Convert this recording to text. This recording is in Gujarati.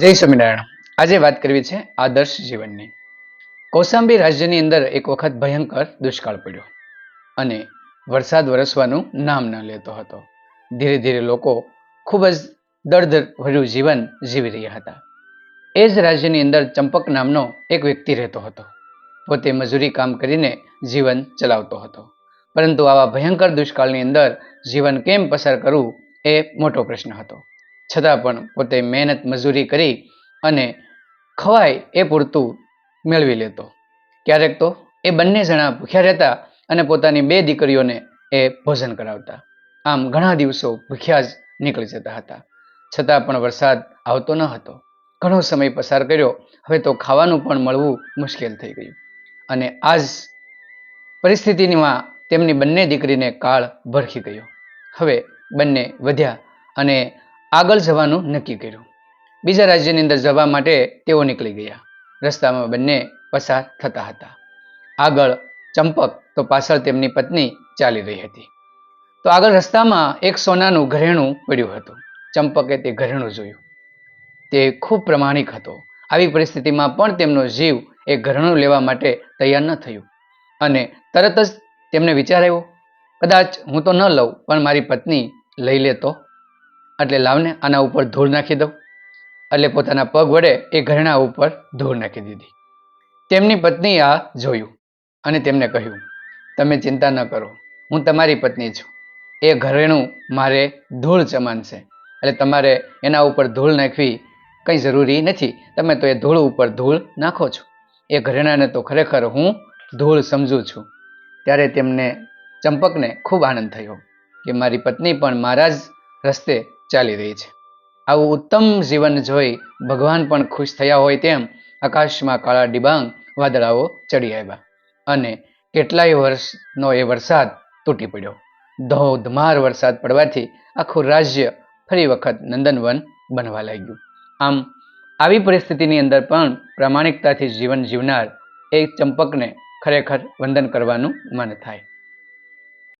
જય સ્વામિનારાયણ. આજે વાત કરવી છે આદર્શ જીવનની. કૌશાંબી રાજ્યની અંદર એક વખત ભયંકર દુષ્કાળ પડ્યો અને વરસાદ વરસવાનું નામ ન લેતો હતો. ધીરે ધીરે લોકો ખૂબ જ દળદર ભર્યું જીવન જીવી રહ્યા હતા. એ જ રાજ્યની અંદર ચંપક નામનો એક વ્યક્તિ રહેતો હતો. પોતે મજૂરી કામ કરીને જીવન ચલાવતો હતો. પરંતુ આવા ભયંકર દુષ્કાળની અંદર જીવન કેમ પસાર કરવું એ મોટો પ્રશ્ન હતો. છતાં પણ પોતે મહેનત મજૂરી કરી અને ખવાય એ પૂરતું મેળવી લેતો. ક્યારેક તો એ બંને જણા ભૂખ્યા રહેતા અને પોતાની બે દીકરીઓને એ ભોજન કરાવતા. આમ ઘણા દિવસો ભૂખ્યા જ નીકળી જતા હતા. છતાં પણ વરસાદ આવતો ન હતો. ઘણો સમય પસાર કર્યો. હવે તો ખાવાનું પણ મળવું મુશ્કેલ થઈ ગયું. અને આ જ પરિસ્થિતિમાં તેમની બંને દીકરીને કાળ ભરખી ગયો. હવે બંને વધ્યા અને આગળ જવાનું નક્કી કર્યું. બીજા રાજ્યની અંદર જવા માટે તેઓ નીકળી ગયા. રસ્તામાં બંને પસાર થતા હતા. આગળ ચંપક તો પાછળ તેમની પત્ની ચાલી રહી હતી. તો આગળ રસ્તામાં એક સોનાનું ઘરેણું પડ્યું હતું. ચંપકે તે ઘરેણું જોયું. તે ખૂબ પ્રમાણિક હતો. આવી પરિસ્થિતિમાં પણ તેમનો જીવ એ ઘરેણું લેવા માટે તૈયાર ન થયું. અને તરત જ તેમને વિચાર આવ્યો, કદાચ હું તો ન લઉં, પણ મારી પત્ની લઈ લે તો એટલે લાવને આના ઉપર ધૂળ નાખી દઉં. એટલે પોતાના પગ વડે એ ઘરેણા ઉપર ધૂળ નાખી દીધી. તેમની પત્નીએ આ જોયું અને તેમને કહ્યું, તમે ચિંતા ન કરો, હું તમારી પત્ની છું. એ ઘરેણું મારે ધૂળ ચમાનશે એટલે તમારે એના ઉપર ધૂળ નાખવી કંઈ જરૂરી નથી. તમે તો એ ધૂળ ઉપર ધૂળ નાખો છો. એ ઘરેણાને તો ખરેખર હું ધૂળ સમજું છું. ત્યારે તેમને ચંપકને ખૂબ આનંદ થયો કે મારી પત્ની પણ મારા જ રસ્તે ચાલી રહી છે. આવું ઉત્તમ જીવન જોઈ ભગવાન પણ ખુશ થયા હોય તેમ આકાશમાં કાળા ડિબાંગ વાદળાઓ ચડી આવ્યા અને કેટલાય વર્ષનો એ વરસાદ તૂટી પડ્યો. ધોધમાર વરસાદ પડવાથી આખું રાજ્ય ફરી વખત નંદનવન બનવા લાગ્યું. આમ, આવી પરિસ્થિતિની અંદર પણ પ્રામાણિકતાથી જીવન જીવનાર એ ચંપકને ખરેખર વંદન કરવાનું મન થાય.